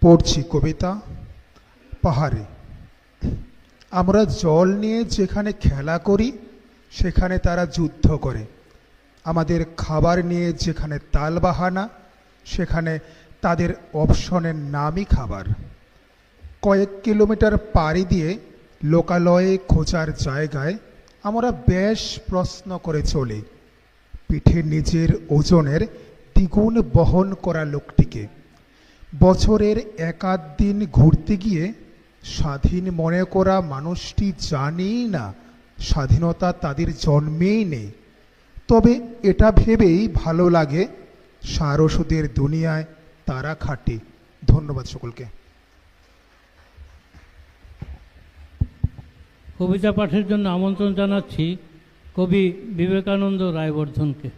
পড়ছি কবিতা পাহাড়ে। আমরা জল নিয়ে যেখানে খেলা করি, সেখানে তারা যুদ্ধ করে। আমাদের খাবার নিয়ে যেখানে তালবাহানা, সেখানে তাদের অপশনের নামই খাবার। কয়েক কিলোমিটার পাড়ি দিয়ে লোকালয়ে খোঁজার জায়গায় আমরা বেশ প্রশ্ন করে চলি, পিঠে নিজের ওজনের দ্বিগুণ বহন করা লোকটিকে। বছরের একাধ দিন ঘুরতে গিয়ে স্বাধীন মনে করা মানুষটি জানেই না স্বাধীনতা তাদের জন্মেই নেই। তবে এটা ভেবেই ভালো লাগে সারসদের দুনিয়ায় তারা খাটে। ধন্যবাদ সকলকে। কবিতা পাঠের জন্য আমন্ত্রণ জানাচ্ছি কবি বিবেকানন্দ রায়বর্ধনকে।